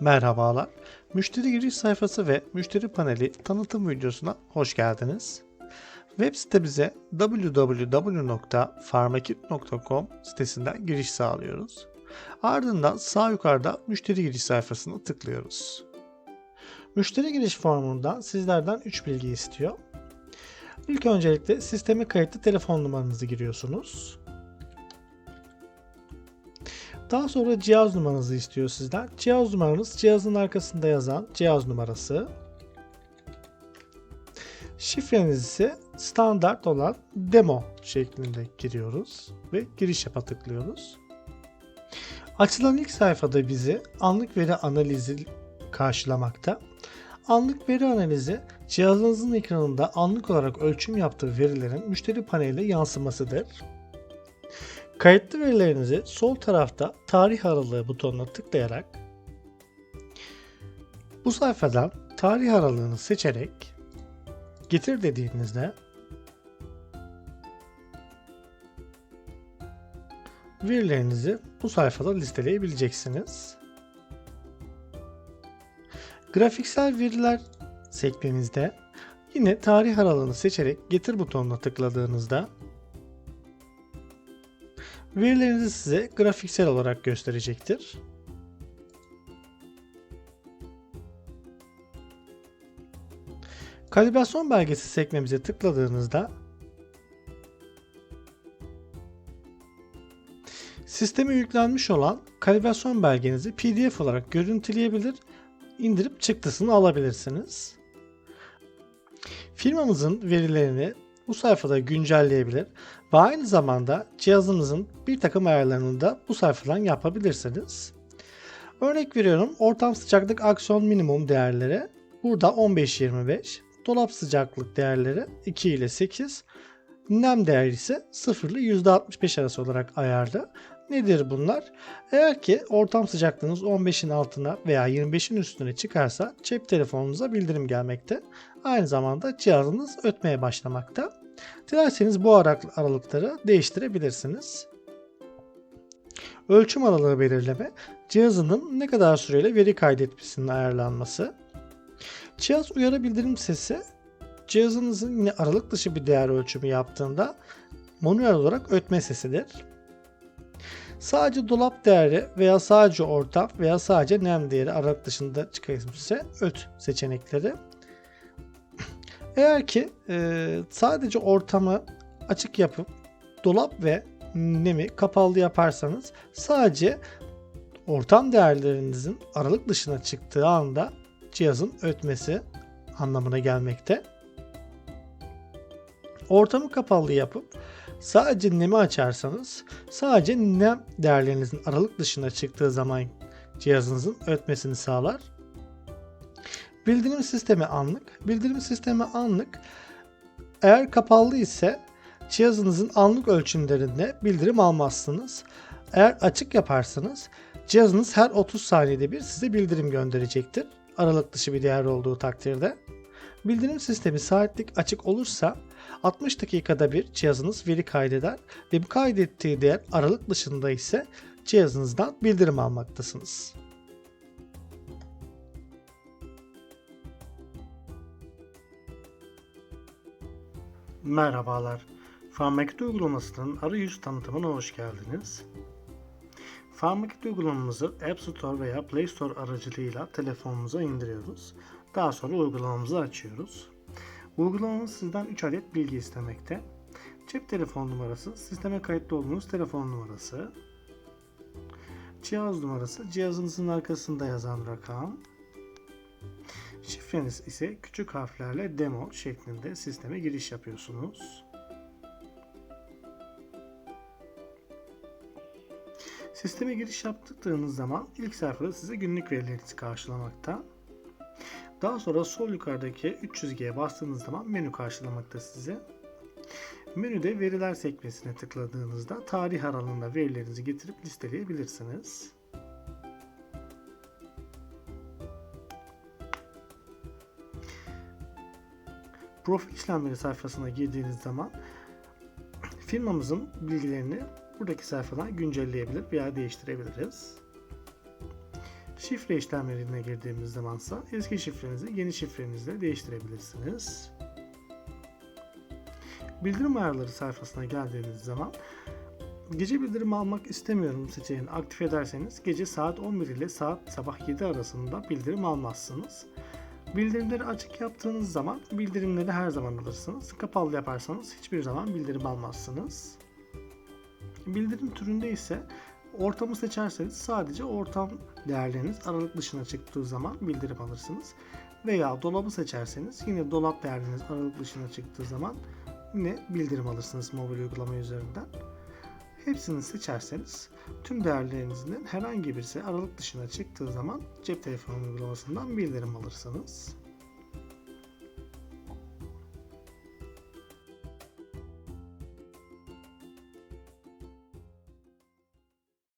Merhabalar. Müşteri giriş sayfası ve müşteri paneli tanıtım videosuna hoş geldiniz. Web sitemize www.farmakit.com sitesinden giriş sağlıyoruz. Ardından sağ yukarıda müşteri giriş sayfasına tıklıyoruz. Müşteri giriş formundan sizlerden 3 bilgi istiyor. İlk öncelikle sisteme kayıtlı telefon numaranızı giriyorsunuz. Daha sonra cihaz numaranızı istiyor sizden. Cihaz numaranız cihazın arkasında yazan cihaz numarası. Şifreniz ise standart olan demo şeklinde giriyoruz ve giriş yapa tıklıyoruz. Açılan ilk sayfada bizi anlık veri analizi karşılamakta. Anlık veri analizi cihazınızın ekranında anlık olarak ölçüm yaptığı verilerin müşteri paneline yansımasıdır. Kayıtlı verilerinizi sol tarafta tarih aralığı butonuna tıklayarak bu sayfadan tarih aralığını seçerek getir dediğinizde verilerinizi bu sayfada listeleyebileceksiniz. Grafiksel veriler sekmemizde yine tarih aralığını seçerek getir butonuna tıkladığınızda verilerinizi size grafiksel olarak gösterecektir. Kalibrasyon belgesi sekmemize tıkladığınızda sisteme yüklenmiş olan kalibrasyon belgenizi PDF olarak görüntüleyebilir, indirip çıktısını alabilirsiniz. Firmamızın verilerini bu sayfada güncelleyebilir ve aynı zamanda cihazınızın bir takım ayarlarını da bu sayfadan yapabilirsiniz. Örnek veriyorum ortam sıcaklık aksiyon minimum değerleri burada 15-25, dolap sıcaklık değerleri 2 ile 8, nem değeri ise 0 ile %65 arası olarak ayarlı. Nedir bunlar? Eğer ki ortam sıcaklığınız 15'in altına veya 25'in üstüne çıkarsa cep telefonunuza bildirim gelmekte. Aynı zamanda cihazınız ötmeye başlamakta. Dilerseniz bu aralıkları değiştirebilirsiniz. Ölçüm aralığı belirleme, cihazının ne kadar süreyle veri kaydetmesinin ayarlanması. Cihaz uyarı bildirim sesi, cihazınızın yine aralık dışı bir değer ölçümü yaptığında manuel olarak ötme sesidir. Sadece dolap değeri veya sadece ortam veya sadece nem değeri aralık dışında çıkarsa öt seçenekleri. Eğer ki e, sadece ortamı açık yapıp dolap ve nemi kapalı yaparsanız sadece ortam değerlerinizin aralık dışına çıktığı anda cihazın ötmesi anlamına gelmekte. Ortamı kapalı yapıp sadece nemi açarsanız sadece nem değerlerinizin aralık dışına çıktığı zaman cihazınızın ötmesini sağlar. Bildirim sistemi anlık. Bildirim sistemi anlık. Eğer kapalı ise cihazınızın anlık ölçümlerinde bildirim almazsınız. Eğer açık yaparsanız cihazınız her 30 saniyede bir size bildirim gönderecektir. Aralık dışı bir değer olduğu takdirde. Bildirim sistemi saatlik açık olursa 60 dakikada bir cihazınız veri kaydeder ve bu kaydettiği değer aralık dışında ise cihazınızdan bildirim almaktasınız. Merhabalar. Farmakit uygulamasının arayüz tanıtımına hoş geldiniz. Farmakit uygulamamızı App Store veya Play Store aracılığıyla telefonumuza indiriyoruz. Daha sonra uygulamamızı açıyoruz. Uygulamamız sizden 3 adet bilgi istemekte. Cep telefon numarası, sisteme kayıtlı olduğunuz telefon numarası, cihaz numarası, cihazınızın arkasında yazan rakam, şifreniz ise küçük harflerle demo şeklinde sisteme giriş yapıyorsunuz. Sisteme giriş yaptığınız zaman ilk sayfada size günlük verilerinizi karşılamakta. Daha sonra sol yukarıdaki 300G'ye bastığınız zaman menü karşılamakta size. Menüde veriler sekmesine tıkladığınızda tarih aralığında verilerinizi getirip listeleyebilirsiniz. Profil işlemleri sayfasına girdiğiniz zaman firmamızın bilgilerini buradaki sayfadan güncelleyebilir veya değiştirebiliriz. Şifre işlemlerine girdiğimiz zamansa eski şifrenizi yeni şifrenizle değiştirebilirsiniz. Bildirim ayarları sayfasına geldiğiniz zaman gece bildirim almak istemiyorum seçeneğini aktif ederseniz gece saat 11 ile saat sabah 7 arasında bildirim almazsınız. Bildirimleri açık yaptığınız zaman bildirimleri her zaman alırsınız. Kapalı yaparsanız hiçbir zaman bildirim almazsınız. Bildirim türünde ise ortamı seçerseniz sadece ortam değerleriniz aralık dışına çıktığı zaman bildirim alırsınız. Veya dolabı seçerseniz yine dolap değerleriniz aralık dışına çıktığı zaman yine bildirim alırsınız mobil uygulama üzerinden. Hepsini seçerseniz tüm değerlerinizin herhangi birisi aralık dışına çıktığı zaman cep telefonu uygulamasından bildirim alırsınız.